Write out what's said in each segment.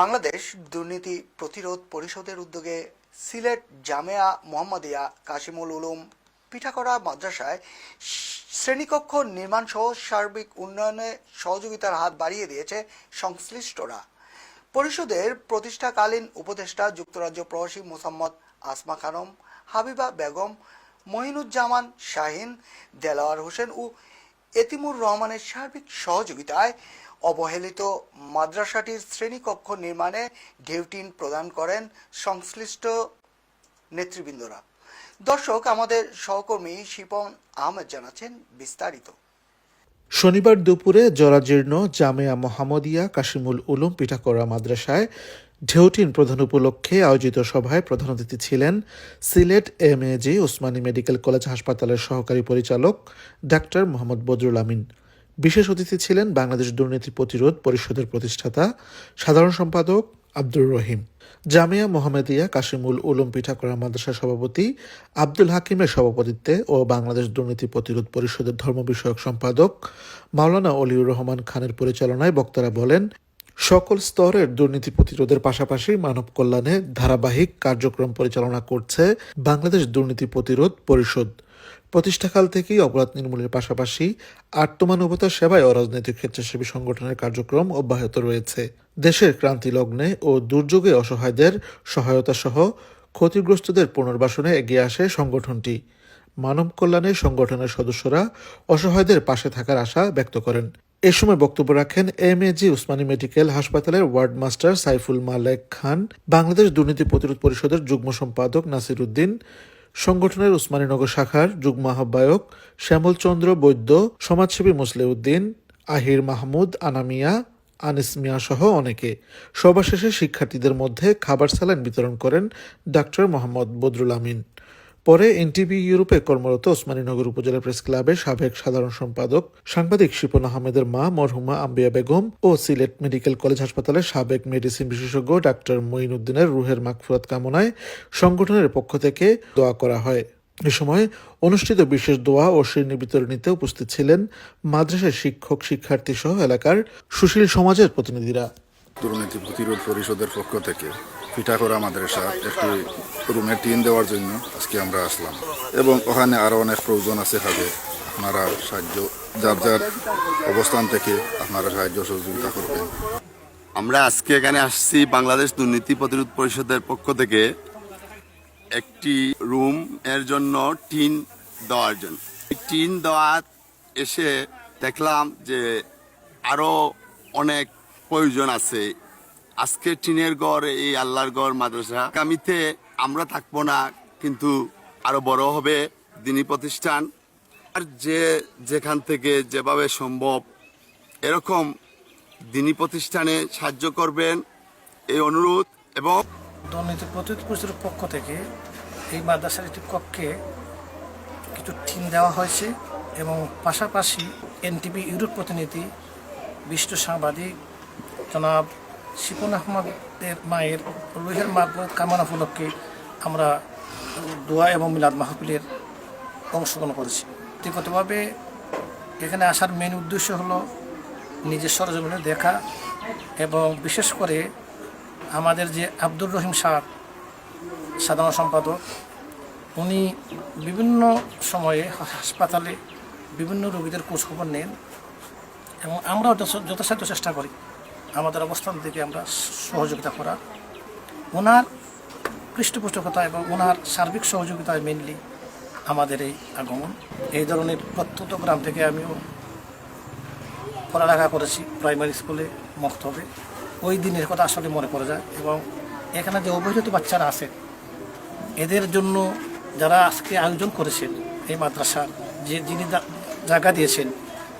বাংলাদেশ দুর্নীতি প্রতিরোধ পরিষদের উদ্যোগে সিলেট জামেয়া মোহাম্মদিয়া, কাশিমুল উলুম, পিঠাকড়া মাদ্রাসায় শ্রেণীকক্ষ নির্মাণ সহ সার্বিক উন্নয়নে সহযোগিতার হাত বাড়িয়ে দিয়েছে সংশ্লিষ্টরা। পরিষদের প্রতিষ্ঠাকালীন উপদেষ্টা যুক্তরাজ্য প্রবাসী মোসাম্মদ আসমা খানম, হাবিবা বেগম, মহিনুজ্জামান শাহিন, দেলাওয়ার হোসেন ও এতিমুর রহমানের সার্বিক সহযোগিতায় অবহেলিত মাদ্রাসাটির শ্রেণীকক্ষ নির্মাণে ঢেউটিন প্রদান করেন সংশ্লিষ্ট নেতৃবৃন্দরা। দর্শক, আমাদের সহকর্মী শিপন আহমেদ জানাচ্ছেন বিস্তারিত। শনিবার দুপুরে জরাজীর্ণ জামেয়া মোহাম্মদিয়া কাশিমুল উলুম পিঠাকরা মাদ্রাসায় ঢেউটিন প্রধান উপলক্ষে আয়োজিত সভায় প্রধান অতিথি ছিলেন Sylhet M A G Osmani medical college হাসপাতালের সহকারী পরিচালক ডাক্তার মোহাম্মদ বদরুল আমিন। বিশেষ অতিথি ছিলেন বাংলাদেশ দুর্নীতি প্রতিরোধ পরিষদের প্রতিষ্ঠাতা সাধারণ সম্পাদক আব্দুর রহিম, জামিয়া মোহাম্মদিয়া কাশিমুল উলুম পিঠাকরা মাদ্রাসা সভাপতি আব্দুল হাকিমের সভাপতিত্বে ও বাংলাদেশ দুর্নীতি প্রতিরোধ পরিষদের ধর্ম বিষয়ক সম্পাদক মাওলানা অলিউর রহমান খানের পরিচালনায় বক্তারা বলেন সকল স্তরের দুর্নীতি প্রতিরোধের পাশাপাশি মানব কল্যাণে ধারাবাহিক কার্যক্রম পরিচালনা করছে বাংলাদেশ দুর্নীতি প্রতিরোধ পরিষদ। প্রতিষ্ঠাকাল থেকেই অপরাধ নির্মূলের পাশাপাশি আত্মমানবতা সেবায় অরাজনৈতিক স্বেচ্ছাসেবী সংগঠনের কার্যক্রম অব্যাহত রয়েছে। দেশের ক্রান্তি লগ্নে ও দুর্যোগে অসহায়দের সহায়তা সহ ক্ষতিগ্রস্তদের পুনর্বাসনে এগিয়ে আসে সংগঠনটি। মানব কল্যাণে সংগঠনের সদস্যরা অসহায়দের পাশে থাকার আশা ব্যক্ত করেন। এ সময় বক্তব্য রাখেন M A G Osmani medical হাসপাতালের ওয়ার্ড মাস্টার সাইফুল মালেক খান, বাংলাদেশ দুর্নীতি প্রতিরোধ পরিষদের যুগ্ম সম্পাদক নাসির উদ্দিন, সংগঠনের উসমানীনগর শাখার যুগ্ম আহ্বায়ক শ্যামল চন্দ্র বৈদ্য, সমাজসেবী মুসলিউদ্দিন আহির মাহমুদ আনামিয়া আনিস মিয়া সহ অনেকে। সভা শেষে শিক্ষার্থীদের মধ্যে খাবার স্যালাইন বিতরণ করেন ডাক্তার মোহাম্মদ বদরুল আমিন। পরে এনটিভি ইউরোপে কর্মরত ওসমানীনগর উপজেলা প্রেস ক্লাবের সাবেক সাধারণ সম্পাদক সাংবাদিক শিপন আহমেদের মা, মরহুমা আম্বিয়া বেগম ও সিলেট মেডিকেল কলেজ হাসপাতালের সাবেক মেডিসিন বিশেষজ্ঞ ডাক্তার মঈনুদ্দিনের রুহের মাগফুরাত কামনায় সংগঠনের পক্ষ থেকে দোয়া করা হয়। এ সময় অনুষ্ঠিত বিশেষ দোয়া ও শ্রেণি বিতরণীতে উপস্থিত ছিলেন মাদ্রাসার শিক্ষক, শিক্ষার্থী সহ এলাকার সুশীল সমাজের প্রতিনিধিরা। দুর্নীতি প্রতিরোধ পরিষদের পক্ষ থেকে পিঠাকরা মাদ্রাসা একটি রুমের টিন দেওয়ার জন্য আজকে আমরা আসলাম। এবং ওখানে আরও অনেক প্রয়োজন আছে হবে আপনারা সাহায্য, যার যার অবস্থান থেকে আপনারা সাহায্য সহযোগিতা করবেন। আমরা আজকে এখানে আসছি বাংলাদেশ দুর্নীতি প্রতিরোধ পরিষদের পক্ষ থেকে একটি রুম এর জন্য টিন দেওয়ার জন্য। টিন দেওয়া এসে দেখলাম যে আরও অনেক প্রয়োজন আছে আজকে টিনের ঘর এই আল্লাহর ঘর মাদ্রাসা। আগামীতে আমরা থাকব না, কিন্তু আরও বড় হবে দিনী প্রতিষ্ঠান। আর যে যেখান থেকে যেভাবে সম্ভব এরকম দিনী প্রতিষ্ঠানে সাহায্য করবেন, এই অনুরোধ এবং দুর্নীতি প্রতিরোধ পরিষদের পক্ষ থেকে এই মাদ্রাসার একটি কক্ষে কিছু টিম দেওয়া হয়েছে এবং পাশাপাশি এনটিভি ইউরোপ প্রতিনিধি, বিশিষ্ট সাংবাদিক জনাব শিপন আহমদের মায়ের রুহের মারফত কামনা উপলক্ষে আমরা দোয়া এবং মিলাদ মাহফিলের অংশগ্রহণ করেছি। ব্যক্তিগতভাবে এখানে আসার মেন উদ্দেশ্য হলো নিজের সরজমিনে দেখা এবং বিশেষ করে আমাদের যে আব্দুর রহিম শাহ সাধারণ সম্পাদক, উনি বিভিন্ন সময়ে হাসপাতালে বিভিন্ন রোগীদের খোঁজখবর নেন এবং আমরাও যথ- যথাসাধ্য চেষ্টা করি। আমাদের অবস্থান থেকে আমরা সহযোগিতা করা। ওনার পৃষ্ঠপোষকতা এবং ওনার সার্বিক সহযোগিতায় মেনলি আমাদের এই আগমন। এই ধরনের প্রত্যন্ত গ্রাম থেকে আমিও পড়ালেখা করেছি প্রাইমারি স্কুলে মক্তবে। ওই দিনের কথা আসলে মনে পড়ে যায় এবং এখানে যে অবহেলিত বাচ্চারা আছে, এদের জন্য যারা আজকে আয়োজন করেছেন এই মাদ্রাসার, যে যিনি জায়গা দিয়েছেন,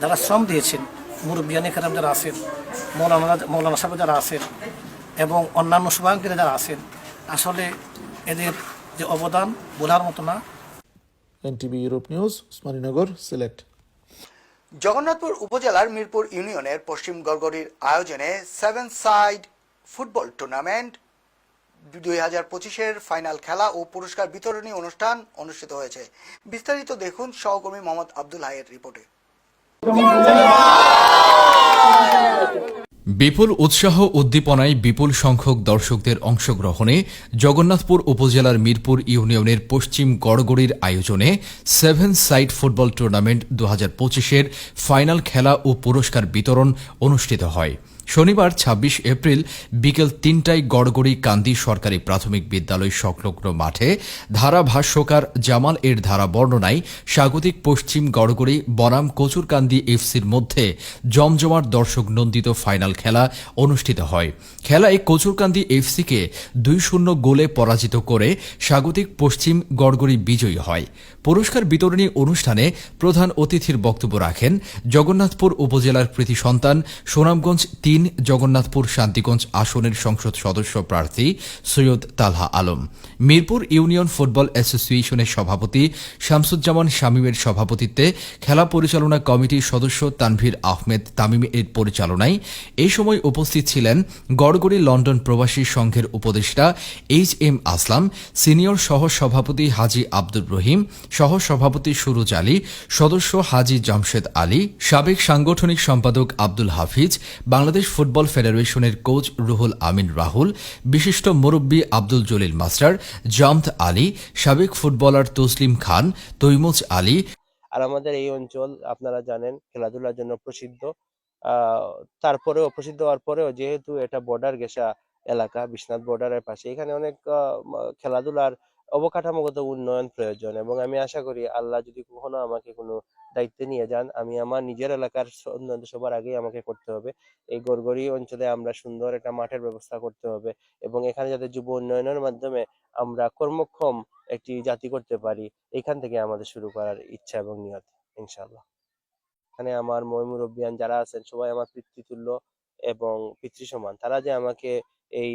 যারা শ্রম দিয়েছেন মুরব্বিয়ানি খেরাম যারা আছেন মৌলানা মৌলানা সাহেব যারা আছেন এবং অন্যান্য শুভাঙ্গীরা যারা আছেন আসলে এদের যে অবদান বলার মতো না। NTV Europe news Osmaninagar Sylhet. Jagannathpur উপজেলার মিরপুর ইউনিয়নের পশ্চিম গড়গড়ির আয়োজনে সেভেন সাইড ফুটবল টুর্নামেন্ট দুই হাজার পঁচিশের ফাইনাল খেলা ও পুরস্কার বিতরণী অনুষ্ঠান অনুষ্ঠিত হয়েছে। বিস্তারিত দেখুন সহকর্মী মোহাম্মদ আব্দুল হাইয়ের রিপোর্টে। বিপুল উৎসাহ উদ্দীপনায় বিপুল সংখ্যক দর্শকদের অংশগ্রহণে জগন্নাথপুর উপজেলার মিরপুর ইউনিয়নের পশ্চিম গড়গড়ির আয়োজনে সেভেন সাইড ফুটবল টুর্নামেন্ট দু হাজার পঁচিশের ফাইনাল খেলা ও পুরস্কার বিতরণ অনুষ্ঠিত হয়। শনিবার ২৬ এপ্রিল বিকেল তিনটায় গড়গড়ি কান্দি সরকারি প্রাথমিক বিদ্যালয় সংলগ্ন মাঠে ধারাভাষ্যকার জামাল এর ধারা বর্ণনায় স্বাগতিক পশ্চিম গড়গড়ি বনাম কচুরকান্দি এফসির মধ্যে জমজমাট দর্শক নন্দিত ফাইনাল খেলা অনুষ্ঠিত হয়। খেলায় কচুরকান্দি এফসিকে দুই শূন্য গোলে পরাজিত করে স্বাগতিক পশ্চিম গড়গড়ি বিজয়ী হয়। পুরস্কার বিতরণী অনুষ্ঠানে প্রধান অতিথির বক্তব্য রাখেন জগন্নাথপুর উপজেলার কৃতি সন্তান, সুনামগঞ্জ তিন জগন্নাথপুর শান্তিগঞ্জ আসনের সংসদ সদস্য প্রার্থী সৈয়দ তালহা আলম। মিরপুর ইউনিয়ন ফুটবল অ্যাসোসিয়েশনের সভাপতি শামসুজ্জামান শামীমের সভাপতিত্বে খেলা পরিচালনা কমিটির সদস্য তানভীর আহমেদ তামিম এর পরিচালনায় এই সময় উপস্থিত ছিলেন গড়গড়ি লন্ডন প্রবাসী সংঘের উপদেষ্টা এইচ এম আসলাম, সিনিয়র সহ সভাপতি হাজি আব্দুর রহিম সহ সভাপতি সুরুজ আলী, সদস্য হাজি জামশেদ আলী, সাবেক সাংগঠনিক সম্পাদক আব্দুল হাফিজ, বাংলাদেশ ফুটবল ফেডারেশনের কোচ রুহুল আমিন রাহুল, বিশিষ্ট মুরব্বী আব্দুল জলিল মাস্টার, জামত আলী, সাবেক ফুটবলার তসলিম খান, তৈমুজ আলী। আর আমাদের এই অঞ্চল আপনারা জানেন, খেলাধুলার জন্য প্রসিদ্ধ। তারপরেও, প্রসিদ্ধ হওয়ার পরেও যেহেতু এটা বর্ডার ঘেঁষা এলাকা, বিশ্বনাথ বর্ডারের পাশে, এখানে অনেক খেলাধুলার অবকাঠামোগত উন্নয়ন প্রয়োজন এবং আমি আশা করি আল্লাহ যদি কখনো আমাকে কোনো দায়িত্বে নিয়ে যান, আমি আমার নিজের এলাকার উন্নয়ন সবার আগেই আমাকে করতে হবে। এই গড়গড়ি অঞ্চলে আমরা সুন্দর একটা মাঠের ব্যবস্থা করতে হবে এবং এখানে যাতে যুব উন্নয়নের মাধ্যমে আমরা কর্মক্ষম একটি জাতি করতে পারি, এখান থেকে আমাদের শুরু করার ইচ্ছা এবং নিয়ত, ইনশাআল্লাহ। এখানে আমার ময়মুরব্বিয়ান যারা আছেন সবাই আমার পিতৃতুল্য এবং পিতৃ সমান তারা যে আমাকে এই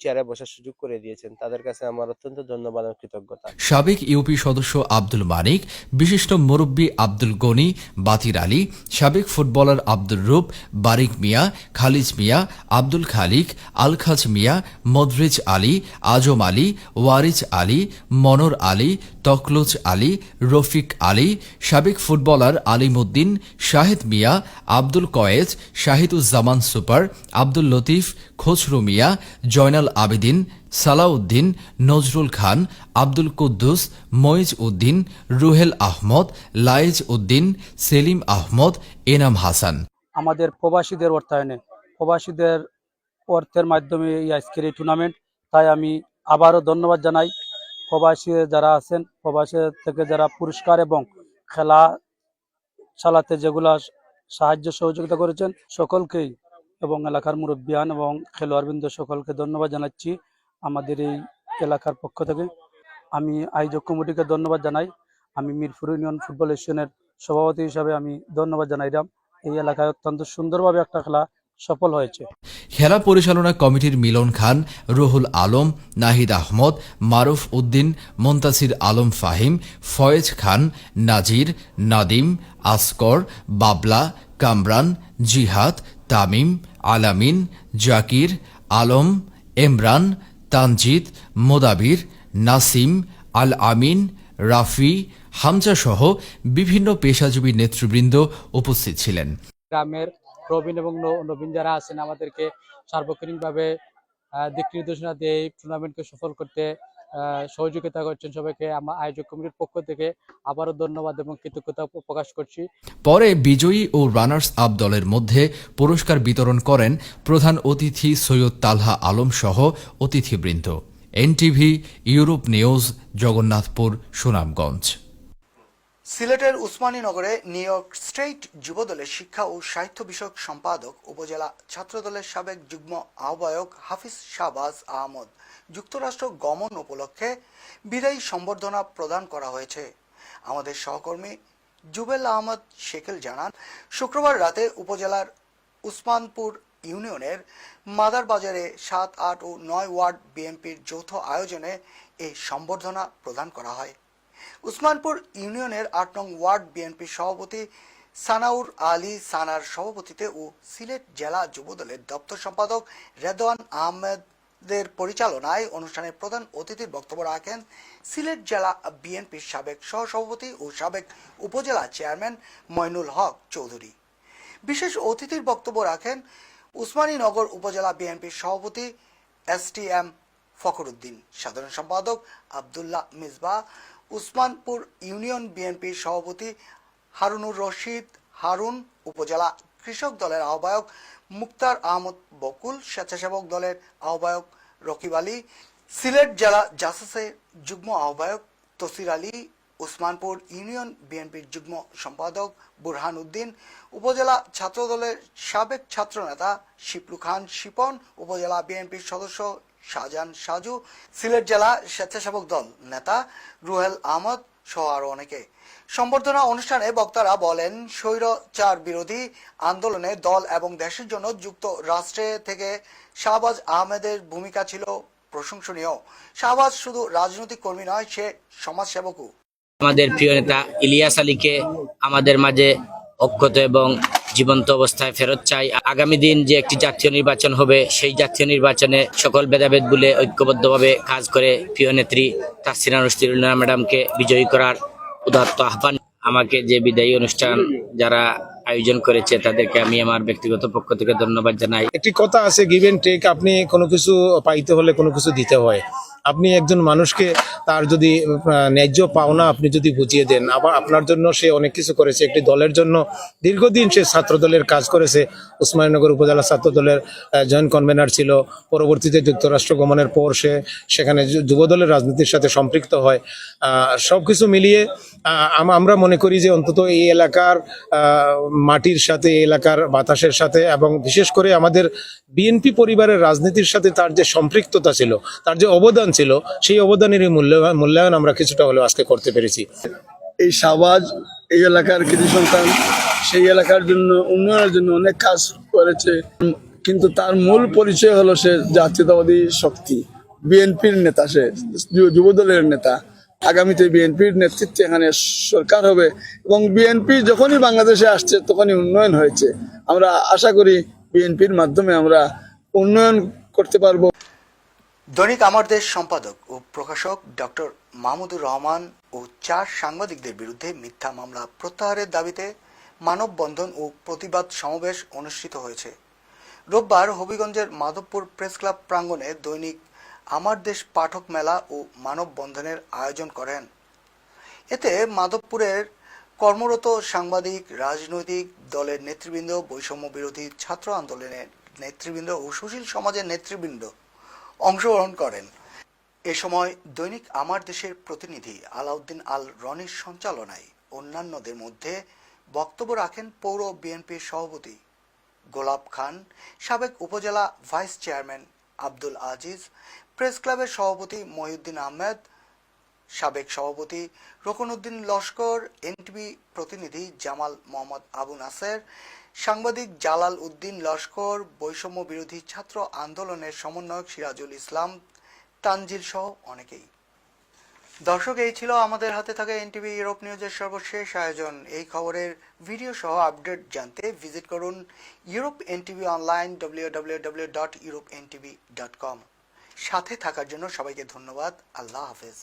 চেয়ারে বসার সুযোগ করে দিয়েছেন। তাদের কাছে আমার অত্যন্ত ধন্যবাদ এবং কৃতজ্ঞতা। সাবেক ইউপি সদস্য আব্দুল মানিক, বিশিষ্ট মুরব্বী আব্দুল গনি, বাতির আলী, সাবেক footballer Abdul Rup, Barik Mia, Khaleej Mia, Abdul Khalik, Alkhaj Mia, মদরিজ Ali, Azam Ali, worries Ali, Monor Ali, তকলুজ Ali, Rafiq Ali, সাবেক ফুটবলার আলিমুদ্দিন, শাহেদ মিয়া, আব্দুল কয়েজ, শাহিদুজ্জামান সুপার, আব্দুল লতিফ, খসরু মিয়া জয়নাল আবেদিন, সালাউদ্দিন, নজরুল খান, আব্দুল কুদ্দুস, মইজ উদ্দিন, রুহেল আহমদ লাইজ উদ্দিন, সেলিম আহমদ, এনাম হাসান। আমাদের প্রবাসীদের অর্থায়নে, প্রবাসীদের অর্থের মাধ্যমে এই আজকের এই টুর্নামেন্ট তাই আমি আবারও ধন্যবাদ জানাই প্রবাসী যারা আছেন, প্রবাসী থেকে যারা পুরস্কার এবং খেলা চালাতে যেগুলা সাহায্য সহযোগিতা করেছেন, সকলকেই এবং এলাকার মুরব্বিয়ান এবং খেলোয়াড়বৃন্দ সকলকে ধন্যবাদ জানাচ্ছি আমাদের এই এলাকার পক্ষ থেকে। আমি আয়োজক কমিটিকে ধন্যবাদ জানাই। আমি মিরপুর ইউনিয়ন ফুটবল এসোসিয়েশনের সভাপতি হিসাবে আমি ধন্যবাদ জানাইলাম। এই এলাকায় অত্যন্ত সুন্দরভাবে একটা খেলা সফল হয়েছে। খেলা পরিচালনা কমিটির মিলন খান, রুহুল আলম, নাহিদ আহমদ, মারুফ উদ্দিন, মন্তাসির আলম ফাহিম, ফয়েজ খান, নাজির, নাদিম, আসকর, বাবলা, কামরান, জিহাদ তামিম, আলামিন, জাকির, আলম এমরান তানজিদ, মোদাবির, নাসিম আল আমিন রাফি, হামজা সহ বিভিন্ন পেশাজীবী নেতৃবৃন্দ উপস্থিত ছিলেন। গ্রামের প্রবীণ এবং নবীন যারা আছেন, আমাদেরকে সার্বক্ষণিকভাবে দিক নির্দেশনা দিয়ে টুর্নামেন্টকে সফল করতে সহযোগিতা করছেন সবাইকে। আমার আয়োজক কমিটির পক্ষ থেকে আবারও ধন্যবাদ এবং কৃতজ্ঞতা প্রকাশ করছি। পরে বিজয়ী ও রানার্স আপ দলের মধ্যে পুরস্কার বিতরণ করেন প্রধান অতিথি সৈয়দ তালহা আলম সহ অতিথিবৃন্দ। NTV, Europe news, Jagannathpur, Sunamganj. সিলেটের উসমানীনগরে নিউ ইয়র্ক স্টেট যুবদলের শিক্ষা ও সাহিত্য বিষয়ক সম্পাদক, উপজেলা ছাত্রদলের সাবেক যুগ্ম আহ্বায়ক হাফিজ শাহবাজ আহমদ যুক্তরাষ্ট্র গমন উপলক্ষে বিদায়ী সম্বর্ধনা প্রদান করা হয়েছে। আমাদের সহকর্মী জুবেল আহমদ শেখেল জানান, শুক্রবার রাতে উপজেলার উসমানপুর ইউনিয়নের মাদার বাজারে সাত, আট ও নয় ওয়ার্ড বিএনপির যৌথ আয়োজনে এই সম্বর্ধনা প্রদান করা হয়। উসমানপুর ইউনিয়নের আট নং ওয়ার্ড বিএনপি সভাপতি সানাউর আলী সানার সভাপতিতে ও সিলেট জেলা যুবদলের দপ্তর সম্পাদক রেদওয়ান আহমেদের পরিচালনায় অনুষ্ঠানে প্রধান অতিথির বক্তব্য রাখেন সিলেট জেলা বিএনপির সাবেক সহসভাপতি ও সাবেক উপজেলা চেয়ারম্যান মইনুল হক চৌধুরী। বিশেষ অতিথির বক্তব্য রাখেন উসমানীনগর উপজেলা বিএনপির সভাপতি এস টি এম ফখরুদ্দিন, সাধারণ সম্পাদক আবদুল্লাহ মিসবা উসমানপুর ইউনিয়ন বিএনপির সভাপতি হারুনুর রশিদ হারুন, উপজেলা কৃষক দলের আহ্বায়ক মুক্তার আহমদ বকুল, স্বেচ্ছাসেবক দলের আহ্বায়ক রকিব আলী, সিলেট জেলা জাসাসের যুগ্ম আহ্বায়ক তসির আলী, উসমানপুর ইউনিয়ন বিএনপির যুগ্ম সম্পাদক বুরহান উদ্দিন, উপজেলা ছাত্রদলের সাবেক ছাত্রনেতা শিপলু খান শিপন, উপজেলা বিএনপির সদস্য শাহজাহান সাজু, সিলেট জেলা স্বেচ্ছাসেবক দল নেতা রুহেল আহমদ সহ আরও অনেকে। সম্বর্ধনা অনুষ্ঠানে বক্তারা বলেন, স্বৈরচার বিরোধী আন্দোলনে দল এবং দেশের জন্য যুক্ত রাষ্ট্রে থেকে শাহবাজ আহমেদের ভূমিকা ছিল প্রশংসনীয়। শাহবাজ শুধু রাজনৈতিক কর্মী নয়, সে সমাজসেবকও। আমাদের প্রিয় নেতা ইলিয়াস আলীকে আমাদের মাঝে অক্ষত এবং জীবন্ত অবস্থায় ফেরত চাই। আগামী দিন যে একটি জাতীয় নির্বাচন হবে, সেই জাতীয় নির্বাচনে সকল ভেদাভেদ বলে ঐক্যবদ্ধভাবে কাজ করে প্রিয় নেত্রী তাসিনা নস্তিরুল্লাহ ম্যাডামকে বিজয়ী করার উদাত্ত আহ্বান। আমাকে যে বিদায়ী অনুষ্ঠান যারা আয়োজন করেছে, তাদেরকে আমি আমার ব্যক্তিগত পক্ষ থেকে ধন্যবাদ জানাই। একটি কথা আছে গিভ এন্ড টেক আপনি কোনো কিছু পাইতে হলে কোনো কিছু দিতে হয়। আপনি একজন মানুষকে তার যদি ন্যায্য পাওনা আপনি যদি বুঝিয়ে দেন, আবার আপনার জন্য সে অনেক কিছু করেছে, একটি দলের জন্য দীর্ঘদিন সে ছাত্র দলের কাজ করেছে। উসমানীনগর উপজেলা ছাত্র দলের জয়েন্ট কনভেনার ছিল। পরবর্তীতে যুক্তরাষ্ট্র গমনের পর সে, সেখানে যুব দলের রাজনীতির সাথে সম্পৃক্ত হয়। সব কিছু মিলিয়ে আম- আমরা মনে করি যে অন্তত এই এলাকার মাটির সাথে, এই এলাকার বাতাসের সাথে এবং বিশেষ করে আমাদের বিএনপি পরিবারের রাজনীতির সাথে তার যে সম্পৃক্ততা ছিল, তার যে অবদান ছিল, সেই অবদানের মূল্যায়ন মূল্যায়ন আমরা কিছুটা হলেও আজকে করতে পেরেছি। এই শাহবাজ, এই এলাকার কৃষি সন্তান, সেই এলাকার জন্য, উন্নয়নের জন্য অনেক কাজ করেছে। কিন্তু তার মূল পরিচয় হলো সে জাতীয়তাবাদী শক্তি, বিএনপির নেতা সে যুবদলের নেতা। আগামীতে বিএনপির নেতৃত্বে এখানে সরকার হবে এবং বিএনপি যখনই বাংলাদেশে আসছে তখনই উন্নয়ন হয়েছে। আমরা আশা করি বিএনপির মাধ্যমে আমরা উন্নয়ন করতে পারব। দৈনিক আমার দেশ সম্পাদক ও প্রকাশক ডক্টর মাহমুদুর রহমান ও চার সাংবাদিকদের বিরুদ্ধে মিথ্যা মামলা প্রত্যাহারের দাবিতে মানববন্ধন ও প্রতিবাদ সমাবেশ অনুষ্ঠিত হয়েছে। রোববার হবিগঞ্জের মাধবপুর প্রেস ক্লাব প্রাঙ্গণে দৈনিক আমার দেশ পাঠক মেলা ও মানববন্ধনের আয়োজন করেন। এতে মাধবপুরের কর্মরত সাংবাদিক, রাজনৈতিক দলের নেতৃবৃন্দ, বৈষম্য বিরোধী ছাত্র আন্দোলনের নেতৃবৃন্দ ও সুশীল সমাজের নেতৃবৃন্দ অংশগ্রহণ করেন। এ সময় দৈনিক আমার দেশের প্রতিনিধি আলাউদ্দিন আল রনির সঞ্চালনায় অন্যান্যদের মধ্যে বক্তব্য রাখেন পৌর বিএনপির সভাপতি গোলাপ খান, সাবেক উপজেলা vice chairman Abdul Aziz, press ক্লাবের সভাপতি মহিউদ্দিন আহমেদ, সাবেক সভাপতি রকনউদ্দিন লস্কর, এনটিভি প্রতিনিধি জামাল মোহাম্মদ আবু নাসের সাংবাদিক জালাল উদ্দিন লস্কর, বৈষম্য বিরোধী ছাত্র আন্দোলনের সমন্বয়ক সিরাজুল ইসলাম, তানজিল সহ অনেকেই। দর্শক, এই ছিল আমাদের হাতে থাকা এনটিভি ইউরোপ নিউজের সর্বশেষ আয়োজন। এই খবরের ভিডিও সহ আপডেট জানতে ভিজিট করুন Europe NTV online W dot Europe NTV dot com সাথে থাকার জন্য সবাইকে ধন্যবাদ। আল্লাহ হাফেজ।